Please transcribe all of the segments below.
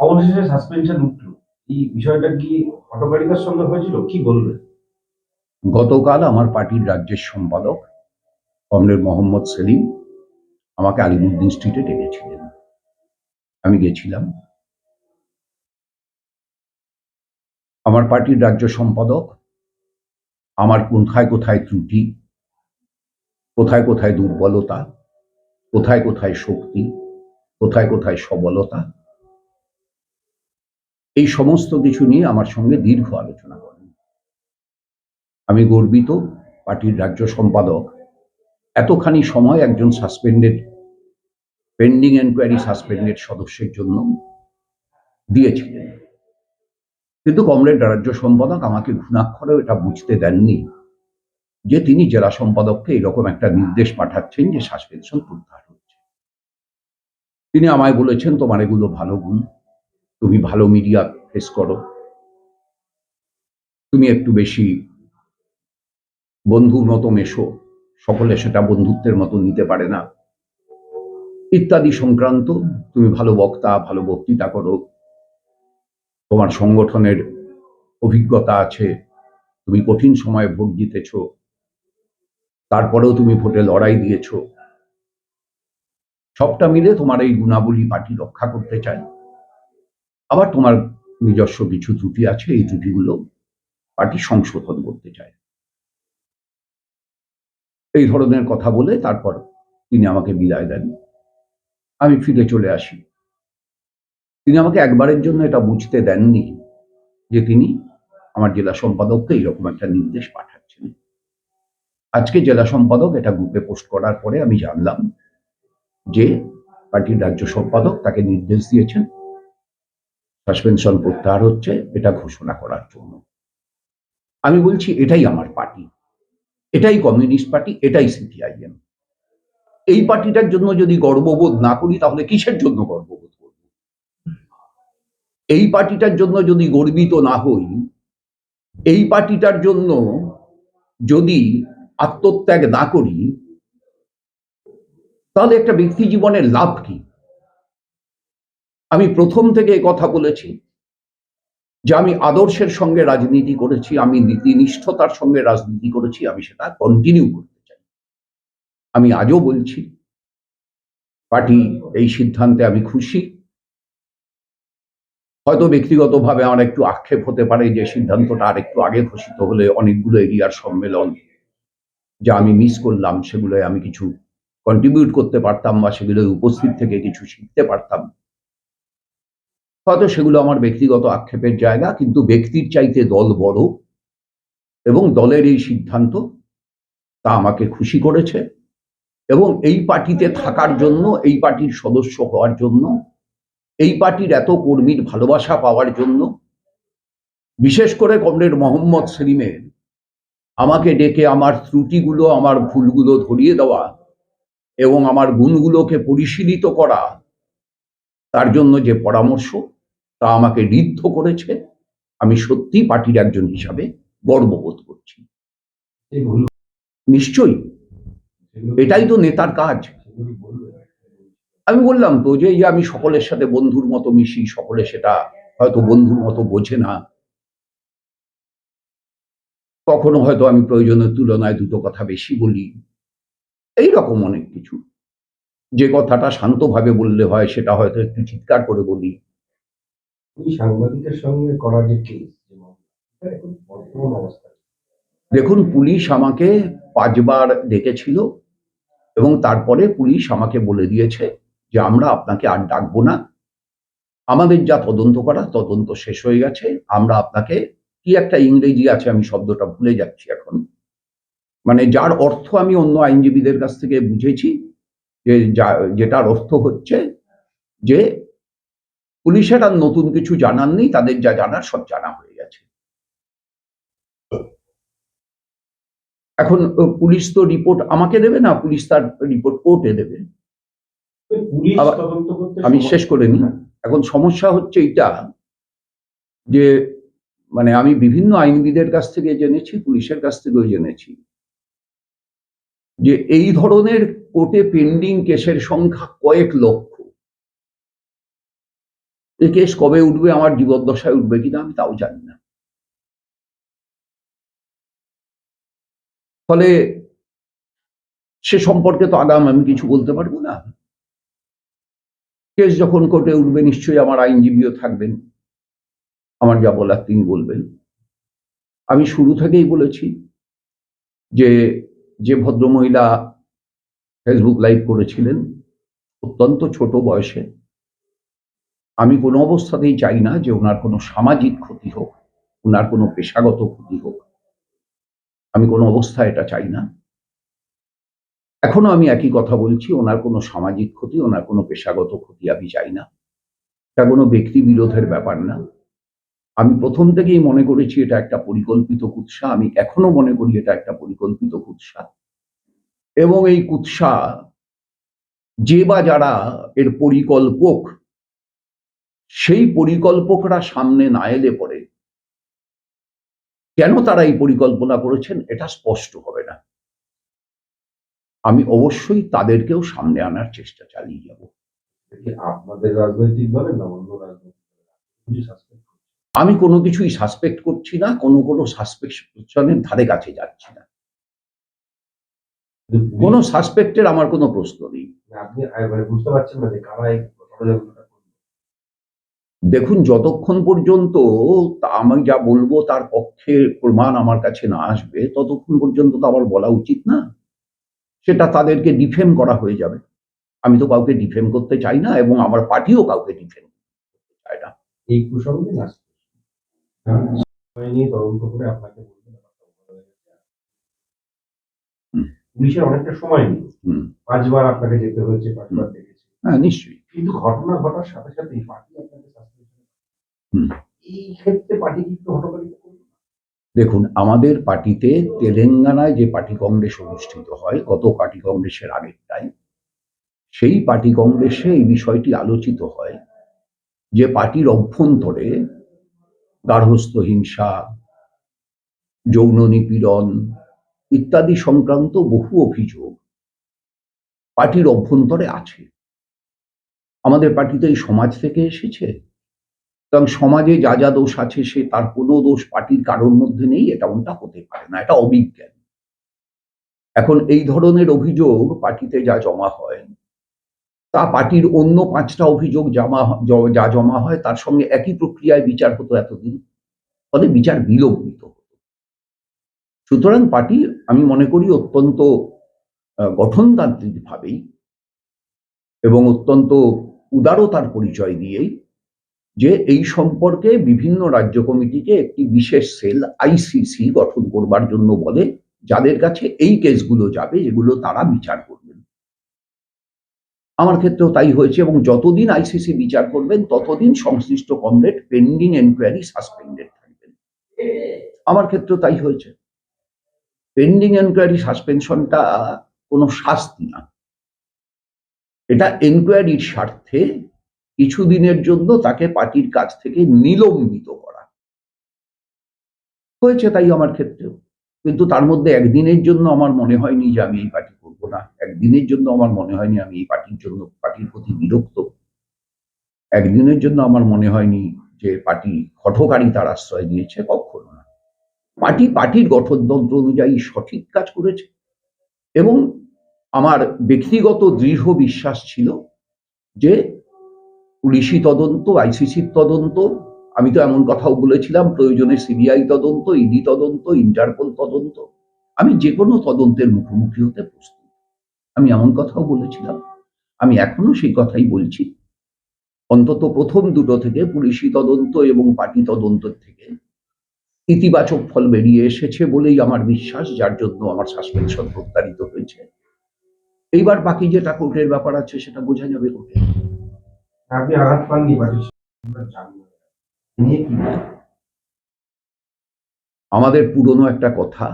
অবশেষে সাসপেনশন উঠল। এই বিষয়টা কি হটকারিতার সঙ্গে হয়েছিল? কি বলবে? গতকাল আমার পার্টির রাজ্যের সম্পাদক, কমরেড মোহাম্মদ সেলিম, আমাকে আলিমুদ্দিন স্ট্রিটে ডেকেছিলেন। আমি গেছিলাম। আমার পার্টির রাজ্য সম্পাদক, আমার কোথায় কোথায় ত্রুটি, কোথায় কোথায় দুর্বলতা, কোথায় কোথায় শক্তি, কোথায় কোথায় সবলতা এই সমস্ত কিছু নিয়ে আমার সঙ্গে দীর্ঘ আলোচনা করেন। আমি গর্বিত পার্টির রাজ্য সম্পাদক। এতখানি সময় একজন সাসপেন্ডেড, পেন্ডিং এনকোয়ারি সাসপেন্ডেড সদস্যের জন্য দিয়েছিলেন। কিন্তু কমরেড রাজ্য সম্পাদক আমাকে ঘুণাক্ষরেও এটা বুঝতে দেননি যে তিনি জেলা সম্পাদককে এরকম একটা নির্দেশ পাঠাচ্ছেন যে সাসপেনশন প্রত্যাহার হচ্ছে। তিনি আমায় বলেছেন, তোমার এগুলো ভালো গুণ। তুমি ভালো মিডিয়া ফেস করো। তুমি একটু বেশি বন্ধুর মতো মেশো সকলে সেটা বন্ধুত্বের মতো নিতে পারে না। ইত্যাদি সংক্রান্ত তুমি ভালো বক্তা, ভালো বক্তৃতা করো। তোমার সংগঠনের অভিজ্ঞতা আছে, তুমি কঠিন সময়ে ভোট জিতেছ, তারপরেও তুমি ভোটে লড়াই দিয়েছ। সবটা মিলে তোমার এই গুণাবলী পার্টি রক্ষা করতে চায়। আবার তোমার নিজস্ব কিছু ত্রুটি আছে, এই ত্রুটিগুলো পার্টি সংশোধন করতে চায়। এই ধরনের কথা বলে তারপর তিনি আমাকে বিদায় দেন। আমি ফিরে চলে আসি। তিনি আমাকে একবারের জন্য এটা বুঝতে দেননি যে তিনি আমার জেলা সম্পাদককে এইরকম একটা নির্দেশ পাঠাচ্ছেন। আজকে জেলা সম্পাদক এটা গ্রুপে পোস্ট করার পরে আমি জানলাম যে পার্টির রাজ্য সম্পাদক তাকে নির্দেশ দিয়েছেন। সাসপেনশন প্রত্যাহার হচ্ছে এটা ঘোষণা করার জন্য। আমি বলছি এটাই আমার পার্টি। এটাই কমিউনিস্ট পার্টি, এটাই সিপিআইএম। এই পার্টিটার জন্য যদি গর্ববোধ না করি, তাহলে কিসের জন্য গর্ববোধ করব? এই পার্টিটার জন্য যদি গর্বিত না হই, এই পার্টিটার জন্য যদি আত্মত্যাগ না করি, তাহলে একটা ব্যক্তি জীবনের লাভ কি? আমি প্রথম থেকে কথা বলেছি যে আমি আদর্শের সঙ্গে রাজনীতি করেছি, আমি নীতিনিষ্ঠতার সঙ্গে রাজনীতি করেছি, আমি সেটা কন্টিনিউ করতে চাই। আমি আজও বলছি, পার্টি এই সিদ্ধান্তে আমি খুশি। হয়তো ব্যক্তিগতভাবে আমার একটু আক্ষেপ হতে পারে যে সিদ্ধান্তটা আর একটু আগে ঘোষিত হলে অনেকগুলো এরিয়ার সম্মেলন যা আমি মিস করলাম, সেগুলোয় আমি কিছু কন্ট্রিবিউট করতে পারতাম বা সেগুলোয় উপস্থিত থেকে কিছু শিখতে পারতাম। হয়তো সেগুলো আমার ব্যক্তিগত আক্ষেপের জায়গা, কিন্তু ব্যক্তির চাইতে দল বড় এবং দলের এই সিদ্ধান্ত তা আমাকে খুশি করেছে এবং এই পার্টিতে থাকার জন্য, এই পার্টির সদস্য হওয়ার জন্য, এই পার্টির এত কর্মীর ভালোবাসা পাওয়ার জন্য, বিশেষ করে কমরেড মোহাম্মদ সেলিমের আমাকে ডেকে আমার ত্রুটিগুলো, আমার ভুলগুলো ধরিয়ে দেওয়া এবং আমার গুণগুলোকে পরিশীলিত করা তার জন্য যে পরামর্শ, তা আমাকে ঋদ্ধ করেছে। আমি সত্যি পার্টির একজন হিসাবে গর্ববোধ করছি। নিশ্চয়ই। এটাই তো নেতার কাজ। আমি বললাম তো যে আমি সকলের সাথে বন্ধুর মতো মিশি, সকলে সেটা হয়তো বন্ধুর মতো বোঝে না। কখনো হয়তো আমি প্রয়োজনের তুলনায় দুটো কথা বেশি বলি। এই রকম অনেক কিছু। যে কথাটা শান্তভাবে বললে হয় সেটা হয়তো একটু চিৎকার করে বলি। সাংবাদিকের সঙ্গে করা যে কেস দেখুন পুলিশ আমাকে পাঁচবার ডেকেছিল এবং তারপরে পুলিশ আমাকে বলে দিয়েছে যে আমরা আপনাকে আর ডাকবো না। আমাদের যা তদন্ত করা তদন্ত শেষ হয়ে গেছে। আমরা আপনাকে কি একটা ইংরেজি আছে আমি শব্দটা ভুলে যাচ্ছি এখন। মানে যার অর্থ আমি অন্য আইনজীবীদের কাছ থেকে বুঝেছি যে যা- যেটার অর্থ হচ্ছে যে পুলিশের আর নতুন কিছু জানার নেই তাদের যা জানার সব জানা হয়ে গেছে। এখন পুলিশ তো রিপোর্ট আমাকে দেবে না? পুলিশ তার রিপোর্ট কোর্টে দেবে। আমি শেষ করে নিই। এখন সমস্যা হচ্ছে এইটা যে মানে আমি বিভিন্ন আইনবিদের কাছ থেকে জেনেছি পুলিশের কাছ থেকেও জেনেছি যে এই ধরনের কোর্টে পেন্ডিং কেসের সংখ্যা কয়েক লক্ষ। এই কেস কবে উঠবে, আমার জীবদ্দশায় উঠবে কিনা আমি তাও জানি না। ফলে সে সম্পর্কে তো আগাম আমি কিছু বলতে পারব না। কেস যখন কোর্টে উঠবে, নিশ্চয়ই আমার আইনজীবীও থাকবেন। আমার যা বলার তিনি বলবেন। আমি শুরু থেকেই বলেছি যে যে ভদ্রমহিলা ফেসবুক লাইভ করেছিলেন, অত্যন্ত ছোট বয়সে। আমি কোনো অবস্থাতেই চাই না যে ওনার কোনো সামাজিক ক্ষতি হোক, ওনার কোনো পেশাগত ক্ষতি হোক। আমি কোনো অবস্থায় এটা চাই না। এখনও আমি একই কথা বলছি, ওনার কোনো সামাজিক ক্ষতি, ওনার কোনো পেশাগত ক্ষতি আমি চাই না। এটা কোনো ব্যক্তি বিরোধের ব্যাপার না। আমি প্রথম থেকেই মনে করেছি এটা একটা পরিকল্পিত কুৎসা, আমি এখনও মনে করি এটা একটা পরিকল্পিত কুৎসা। এবং এই কুৎসা যে বা যারা এর পরিকল্পক সেই পরিকল্পকরা সামনে না এলে পরে কেন তারা এই পরিকল্পনা করেছেন এটা স্পষ্ট হবে না। আমি অবশ্যই তাদেরকেও সামনে আনার চেষ্টা চালিয়ে যাব। আপনাদের রাজনৈতিক দলের না অন্য রাজনৈতিক আমি কোনো কিছুই সাসপেক্ট করছি না কোনো কোনো সাসপেকশনের ধারে কাছে যাচ্ছি না। কোনো সাসপেক্টের আমার কোনো প্রশ্ন নেই। আপনি মানে বুঝতে পারছেন না যে কারা এই ষড়যন্ত্রটা করবে দেখুন যতক্ষণ পর্যন্ত আমি যা বলব তার পক্ষে প্রমাণ আমার কাছে না আসবে ততক্ষণ পর্যন্ত তো আমার বলা উচিত না। সেটা তাদেরকে ডিফেম করা হয়ে যাবে। আমি তো কাউকে ডিফেম করতে চাই না এবং আমার পার্টিও কাউকে ডিফেম করতে চায় না। এই না সময় তদন্ত করে আপনাকে বলতে ব্যাপারটা ভালো হয়ে গেছে। হুম। পুলিশের অনেকটা সময় হুম। পাঁচবার আপনাকে যেতে হয়েছে পাঁচবার দেখেছি। হ্যাঁ নিশ্চয়ই। কিন্তু ঘটনা ঘটার সাথে সাথে পার্টি আপনাকে। এই ক্ষেত্রে পার্টি কি একটু হটকারিতা দেখুন আমাদের পার্টিতে তেলেঙ্গানায় যে পার্টি কংগ্রেস অনুষ্ঠিত হয় গত পার্টি কংগ্রেসের আগেরটাই সেই পার্টি কংগ্রেসে এই বিষয়টি আলোচিত হয় যে পার্টির অভ্যন্তরে গার্হস্থ হিংসা যৌন নিপীড়ন ইত্যাদি সংক্রান্ত বহু অভিযোগ পার্টির অভ্যন্তরে আছে। আমাদের পার্টিতে এই সমাজ থেকে এসেছে। এবং সমাজে যা যা দোষ আছে সে তার কোনো দোষ পার্টির কারোর মধ্যে নেই, এটা ওটা হতে পারে না, এটা অবিজ্ঞান। এখন এই ধরনের অভিযোগ পার্টিতে যা জমা হয়, তা পার্টির অন্য পাঁচটা অভিযোগ জমা যা জমা হয় তার সঙ্গে একই প্রক্রিয়ায় বিচার হতো এতদিন, ফলে বিচার বিলম্বিত হতো। সুতরাং পার্টি আমি মনে করি অত্যন্ত গঠনতান্ত্রিকভাবেই এবং অত্যন্ত উদারতার পরিচয় দিয়েই যে এই সম্পর্কে বিভিন্ন রাজ্য কমিটিকে একটি বিশেষ সেল আইসিসি গঠন করবার জন্য বলে, যাদের কাছে এই কেসগুলো যাবে যেগুলো তারা বিচার করবেন। আমার ক্ষেত্রেও তাই হয়েছে এবং যতদিন আইসিসি বিচার করবেন, ততদিন সংশ্লিষ্ট কমরেড পেন্ডিং এনকোয়ারি সাসপেন্ডেড থাকবেন। আমার ক্ষেত্রেও তাই হয়েছে। পেন্ডিং এনকোয়ারি সাসপেনশনটা কোনো শাস্তি না। এটা এনকোয়ারির স্বার্থে কিছুদিনের জন্য তাকে পার্টির কাছ থেকে নিলম্বিত করা। হয়েছে তাই আমার ক্ষেত্রেও। কিন্তু তার মধ্যে একদিনের জন্য আমার মনে হয়নি যে আমি এই পার্টি করব না। একদিনের জন্য আমার মনে হয়নি আমি এই পার্টির জন্য, পার্টির প্রতি বিরক্ত। একদিনের জন্য আমার মনে হয়নি যে পার্টি হঠকারিতার আশ্রয় দিয়েছে কখনো না। পার্টি, পার্টির গঠনতন্ত্র অনুযায়ী সঠিক কাজ করেছে। এবং আমার ব্যক্তিগত দৃঢ় বিশ্বাস ছিল যে পুলিশি তদন্ত, আইসিসির তদন্ত, আমি তো এমন কথাও বলেছিলাম, প্রয়োজনে সিবিআই তদন্ত, ইডি তদন্ত, ইন্টারপোল তদন্ত, আমি যে কোনো তদন্তের মুখোমুখি হতে প্রস্তুত। আমি এমন কথাও বলেছিলাম। আমি এখনও সেই কথাই বলছি। অন্তত প্রথম দুটো থেকে পুলিশি তদন্ত এবং পার্টি তদন্তের থেকে ইতিবাচক ফল বেরিয়ে এসেছে বলেই আমার বিশ্বাস যার জন্য আমার সাসপেনশন প্রত্যারিত হয়েছে। এইবার বাকি যেটা কোর্টের ব্যাপার আছে সেটা বোঝা যাবে কোর্টে। আপনি আঘাত পাননি? আমাদের পুরনো একটা কথা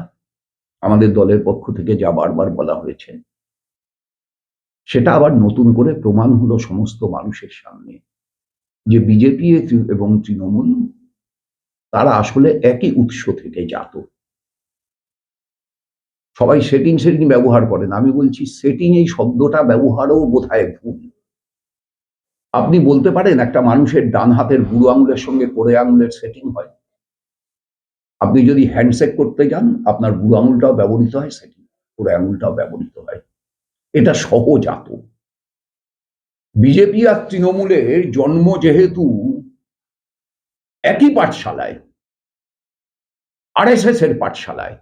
আমাদের দলের পক্ষ থেকে যা বারবার বলা হয়েছে সেটা আবার নতুন করে প্রমাণ হলো সমস্ত মানুষের সামনে। যে বিজেপি এবং তৃণমূল তারা আসলে একই উৎস থেকে জাত। সবাই সেটিং সেটিং ব্যবহার করেন। আমি বলছি সেটিং এই শব্দটা ব্যবহারও বোধহয় ভুল। আপনি বলতে পারেন, একটা মানুষের ডান হাতের বুড়ো আঙুলের সঙ্গে করে আঙুলের সেটিং হয়। আপনি যদি হ্যান্ডশেক করতে যান, আপনার বুড়ো আঙুলটাও ব্যবহৃত হয় সেটিং করে আঙুলটাও ব্যবহৃত হয়। এটা সহজাত। বিজেপি আর তৃণমূলের জন্ম যেহেতু একই পাঠশালায় আরএসএস এর পাঠশালায়।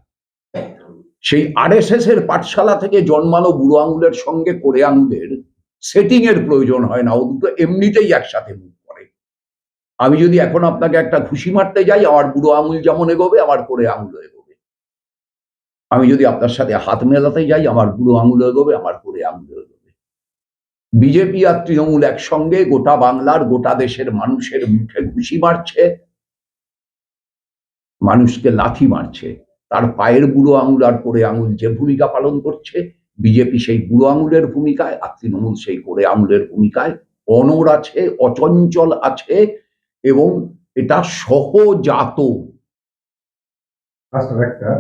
সেই আরএসএস এর পাঠশালা থেকে জন্মানো বুড়ো আঙুলের সঙ্গে করে আঙুলের সেটিং এর প্রয়োজন হয় না, ও দুটো এমনিতেই একসাথে মুভ করে। আমি যদি এখন আপনাকে একটা ঘুষি মারতে যাই, আমার বুড়ো আঙুল যেমন এগোবে, আমার করে আঙুল এগোবে। আমি যদি আপনার সাথে হাত মেলাতে যাই, আমার বুড়ো আঙুল এগোবে, আমার করে আঙুল এগোবে। বিজেপি আর তৃণমূল একসঙ্গে গোটা বাংলার, গোটা দেশের মানুষের মুখে ঘুষি মারছে, মানুষকে লাথি মারছে। তার পায়ের বুড়ো আঙুল আর করে আঙুল যে ভূমিকা পালন করছে, বিজেপি সেই বুড়ো আঙুলের ভূমিকায় আর তৃণমূল সেই করে আঙুলের ভূমিকায় অনর আছে, অচঞ্চল আছে এবং এটা সহজাত। একটা